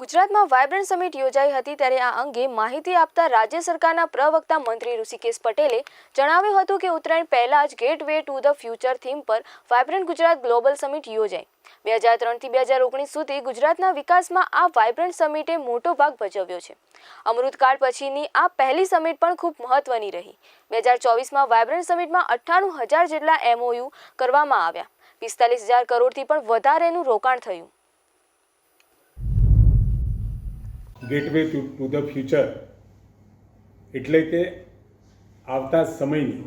ગુજરાતમાં vibrant summit યોજાઈ હતી ત્યારે આ અંગે માહિતી આપતા રાજ્ય સરકારના પ્રવક્તા મંત્રી ઋષિકેશ પટેલે જણાવ્યું હતું કે ઉત્તરાયણ પહેલા જ gateway to the future theme પર વાયબ્રન્ટ ગુજરાત ગ્લોબલ સમિટ યોજાઈ. બે હજાર ત્રણથી બે હજાર ઓગણીસ સુધી ગુજરાતના વિકાસમાં આ વાયબ્રન્ટ સમિટે મોટો ભાગ ભજવ્યો છે. અમૃતકાળ પછીની આ પહેલી સમિટ પણ ખૂબ મહત્વની રહી. બે હજાર ચોવીસમાં વાયબ્રન્ટ સમિટમાં અઠ્ઠાણું હજાર જેટલા એમઓયુ કરવામાં આવ્યા. પિસ્તાલીસ હજાર કરોડથી પણ વધારેનું રોકાણ થયું. Gateway to to the future એટલે કે આવતા સમયની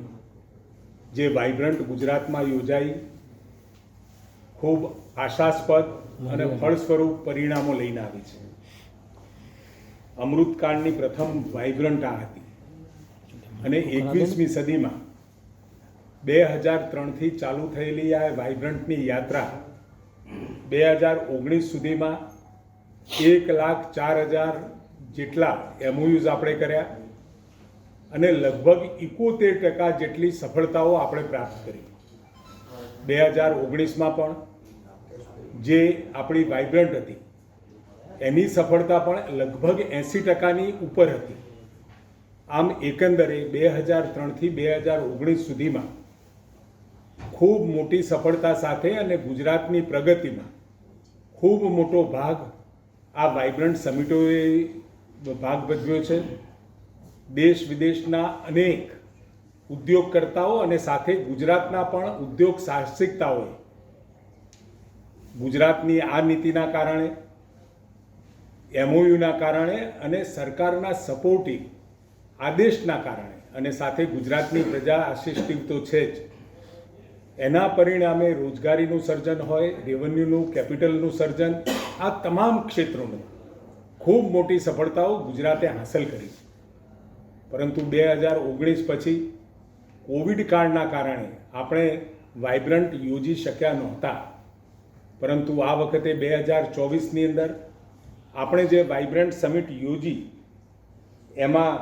જે વાઇબ્રન્ટ ગુજરાતમાં યોજાઈ ખૂબ આશાસ્પદ અને ફળસ્વરૂપ પરિણામો લઈને આવી છે. અમૃતકાળની પ્રથમ વાઇબ્રન્ટ આ હતી. અને એકવીસમી સદીમાં બે હજાર ત્રણથી ચાલુ થયેલી આ વાઇબ્રન્ટની યાત્રા બે હજાર ઓગણીસ સુધીમાં એક લાખ ચાર હજાર જેટલા એમઓયુઝ આપણે કર્યા અને લગભગ ઇકોતેર ટકા જેટલી સફળતાઓ આપણે પ્રાપ્ત કરી. બે હજાર ઓગણીસમાં પણ જે આપણી વાઇબ્રન્ટ હતી, એની સફળતા પણ લગભગ એંસી ટકાની ઉપર હતી. આમ એકંદરે બે હજાર ત્રણથી બે હજાર ઓગણીસ સુધીમાં ખૂબ મોટી સફળતા સાથે અને ગુજરાતની પ્રગતિમાં ખૂબ મોટો ભાગ આ વાઇબ્રન્ટ સમિટોએ ભાગ ભજવ્યો છે. દેશ વિદેશના અનેક ઉદ્યોગકર્તાઓ અને સાથે ગુજરાતના પણ ઉદ્યોગ સાહસિકતાઓએ ગુજરાતની આ નીતિના કારણે એમઓયુના કારણે અને સરકારના સપોર્ટિવ આદેશના કારણે અને સાથે ગુજરાતની પ્રજા આશિષ્ટિવ તો છે જ. એના પરિણામે રોજગારીનું સર્જન હોય રેવન્યુનું કેપિટલનું સર્જન, આ તમામ ક્ષેત્રોનું ખૂબ મોટી સફળતાઓ ગુજરાતે હાંસલ કરી છે. પરંતુ બે હજાર ઓગણીસ પછી કોવિડ કાળના કારણે આપણે વાઇબ્રન્ટ યોજી શક્યા નહોતા. પરંતુ આ વખતે બે હજાર ચોવીસની અંદર આપણે જે વાઇબ્રન્ટ સમિટ યોજી, એમાં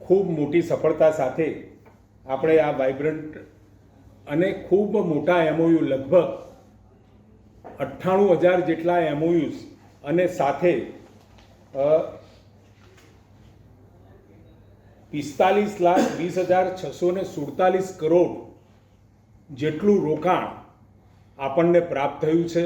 ખૂબ મોટી સફળતા સાથે આપણે આ વાઇબ્રન્ટ અને ખૂબ મોટા એમઓયુ લગભગ અઠ્ઠાણું હજાર જેટલા એમઓયુઝ અને સાથે પિસ્તાલીસ લાખ વીસ હજાર છસો ને સુડતાલીસ કરોડ જેટલું રોકાણ આપણને પ્રાપ્ત થયું છે.